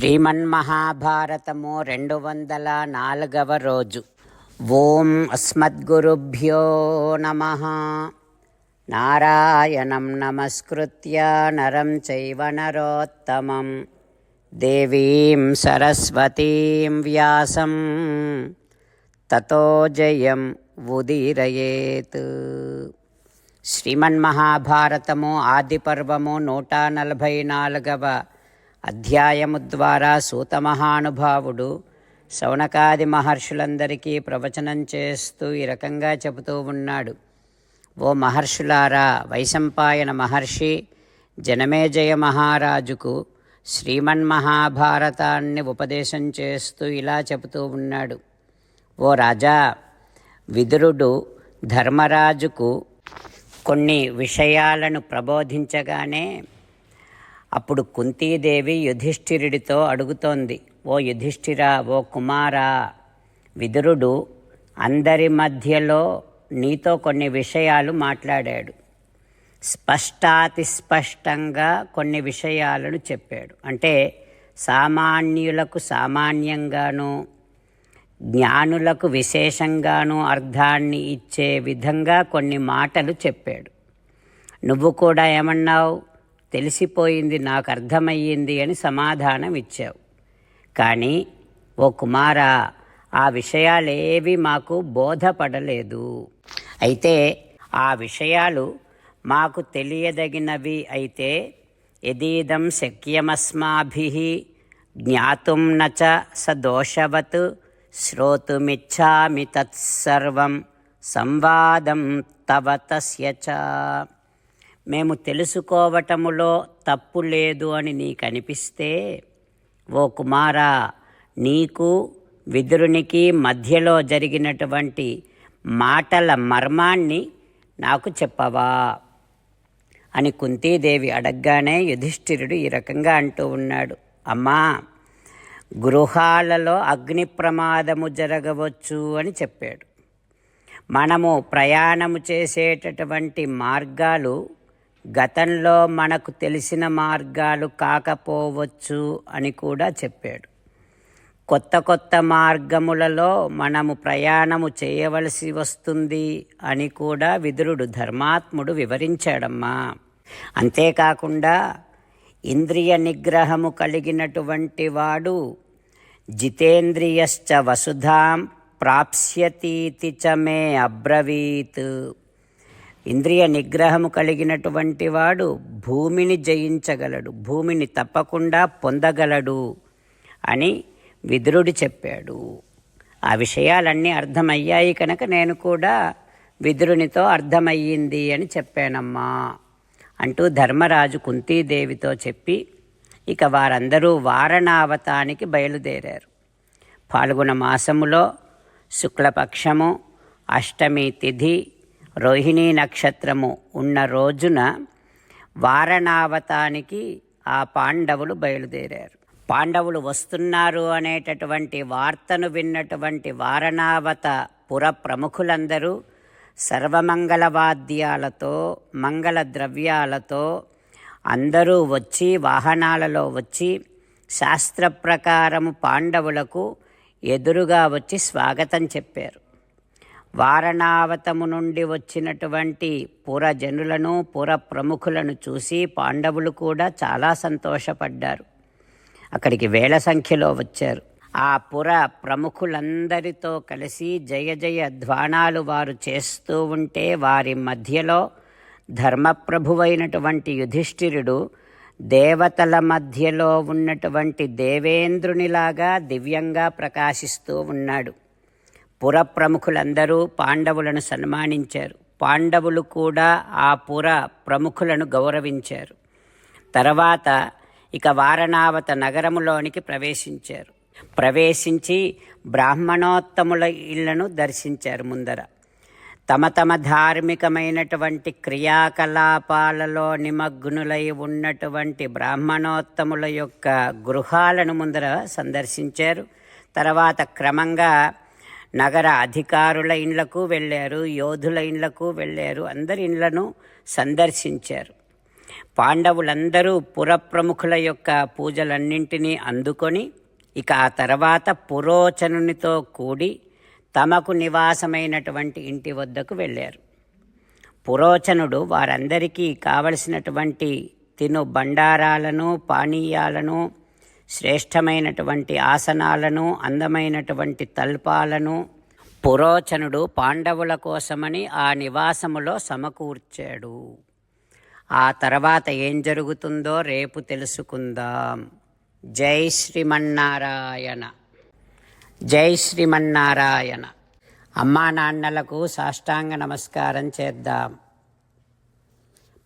శ్రీమన్మహాభారతము రెండు వందల నాలుగవ రోజు. ఓం అస్మద్గురుభ్యో నమ. నారాయణం నమస్కృత్య నరం చైవ నరోత్తమం. దేవీం సరస్వతీం వ్యాసం. తతో జయం ఉదీరయేత్. శ్రీమన్మహాభారతము ఆదిపర్వము నూట నలభై నాలుగవ అధ్యాయము ద్వారా సూత మహానుభావుడు శౌనకాది మహర్షులందరికీ ప్రవచనం చేస్తూ ఈ రకంగా చెబుతూ ఉన్నాడు. ఓ మహర్షులారా వైశంపాయన మహర్షి జనమేజయ మహారాజుకు శ్రీమన్ మహాభారతాన్ని ఉపదేశం చేస్తూ ఇలా చెబుతూ ఉన్నాడు. ఓ రాజా విదురుడు ధర్మరాజుకు కొన్ని విషయాలను ప్రబోధించగానే అప్పుడు కుంతీదేవి యుధిష్ఠిరుడితో అడుగుతోంది ఓ యుధిష్ఠిరా ఓ కుమారా విదురుడు అందరి మధ్యలో నీతో కొన్ని విషయాలు మాట్లాడాడు. స్పష్టాతిస్పష్టంగా కొన్ని విషయాలను చెప్పాడు. అంటే సామాన్యులకు సామాన్యంగాను జ్ఞానులకు విశేషంగాను అర్థాన్ని ఇచ్చే విధంగా కొన్ని మాటలు చెప్పాడు. నువ్వు కూడా ఏమన్నావు? తెలిసిపోయింది నాకు అర్థమయ్యింది అని సమాధానం ఇచ్చావు కానీ ఓ కుమారా ఆ విషయాలేవి మాకు బోధపడలేదు. అయితే ఆ విషయాలు మాకు తెలియదగినవి అయితే ఎదీదం శక్యమస్మాభి జ్ఞాతుం నచ స దోషవత్ శ్రోతుమిచ్చామి తత్సర్వం సంవాదం తవ తస్య చ. మేము తెలుసుకోవటములో తప్పు లేదు అని నీకు అనిపిస్తే ఓ కుమారా నీకు విదురునికి మధ్యలో జరిగినటువంటి మాటల మర్మాన్ని నాకు చెప్పవా? అని కుంతీదేవి అడగగానే యుధిష్ఠిరుడు ఈ రకంగా అంటూ ఉన్నాడు. అమ్మా గృహాలలో అగ్ని ప్రమాదము జరగవచ్చు అని చెప్పాడు. మనము ప్రయాణము చేసేటటువంటి మార్గాలు గతంలో మనకు తెలిసిన మార్గాలు కాకపోవచ్చు అని కూడా చెప్పాడు. కొత్త కొత్త మార్గములలో మనము ప్రయాణము చేయవలసి వస్తుంది అని కూడా విదురుడు ధర్మాత్ముడు వివరించాడమ్మా. అంతేకాకుండా ఇంద్రియ నిగ్రహము కలిగినటువంటి వాడు జితేంద్రియశ్చ వసుధాం ప్రాప్స్యతీతి చ మే అబ్రవీత్. ఇంద్రియ నిగ్రహము కలిగినటువంటి వాడు భూమిని జయించగలడు భూమిని తప్పకుండా పొందగలడు అని విదురుడు చెప్పాడు. ఆ విషయాలన్నీ అర్థమయ్యాయి కనుక నేను కూడా విదురునితో అర్థమయ్యింది అని చెప్పానమ్మా అంటూ ధర్మరాజు కుంతీదేవితో చెప్పి ఇక వారందరూ వారణావతానికి బయలుదేరారు. పాల్గొన మాసములో శుక్లపక్షము అష్టమి తిథి రోహిణీ నక్షత్రము ఉన్న రోజున వారణావతానికి ఆ పాండవులు బయలుదేరారు. పాండవులు వస్తున్నారు అనేటటువంటి వార్తను విన్నటువంటి వారణావత పుర ప్రముఖులందరూ సర్వమంగళ వాద్యాలతో మంగళ ద్రవ్యాలతో అందరూ వచ్చి వాహనాలలో వచ్చి శాస్త్ర ప్రకారము పాండవులకు ఎదురుగా వచ్చి స్వాగతం చెప్పారు. వారణావతము నుండి వచ్చినటువంటి పురజనులను పుర ప్రముఖులను చూసి పాండవులు కూడా చాలా సంతోషపడ్డారు. అక్కడికి వేల సంఖ్యలో వచ్చారు. ఆ పుర ప్రముఖులందరితో కలిసి జయ జయ ధ్వానాలు వారు చేస్తూ ఉంటే వారి మధ్యలో ధర్మప్రభువైనటువంటి యుధిష్ఠిరుడు దేవతల మధ్యలో ఉన్నటువంటి దేవేంద్రునిలాగా దివ్యంగా ప్రకాశిస్తూ ఉన్నాడు. పుర ప్రముఖులందరూ పాండవులను సన్మానించారు. పాండవులు కూడా ఆ పుర ప్రముఖులను గౌరవించారు. తర్వాత ఇక వారణావత నగరములోనికి ప్రవేశించారు. ప్రవేశించి బ్రాహ్మణోత్తముల ఇళ్ళను దర్శించారు ముందర. తమ తమ ధార్మికమైనటువంటి క్రియాకలాపాలలో నిమగ్నులై ఉన్నటువంటి బ్రాహ్మణోత్తముల యొక్క గృహాలను ముందర సందర్శించారు. తర్వాత క్రమంగా నగర అధికారుల ఇండ్లకు వెళ్ళారు యోధుల ఇండ్లకు వెళ్ళారు అందరి ఇండ్లను సందర్శించారు. పాండవులందరూ పురప్రముఖుల యొక్క పూజలన్నింటినీ అందుకొని ఇక ఆ తర్వాత పురోచనునితో కూడి తమకు నివాసమైనటువంటి ఇంటి వద్దకు వెళ్ళారు. పురోచనుడు వారందరికీ కావలసినటువంటి తిను బండారాలను పానీయాలను శ్రేష్టమైనటువంటి ఆసనాలను అందమైనటువంటి తల్పాలను పురోచనుడు పాండవుల కోసమని ఆ నివాసములో సమకూర్చాడు. ఆ తర్వాత ఏం జరుగుతుందో రేపు తెలుసుకుందాం. జై శ్రీమన్నారాయణ. జై శ్రీమన్నారాయణ. అమ్మా నాన్నలకు సాష్టాంగ నమస్కారం చేద్దాం.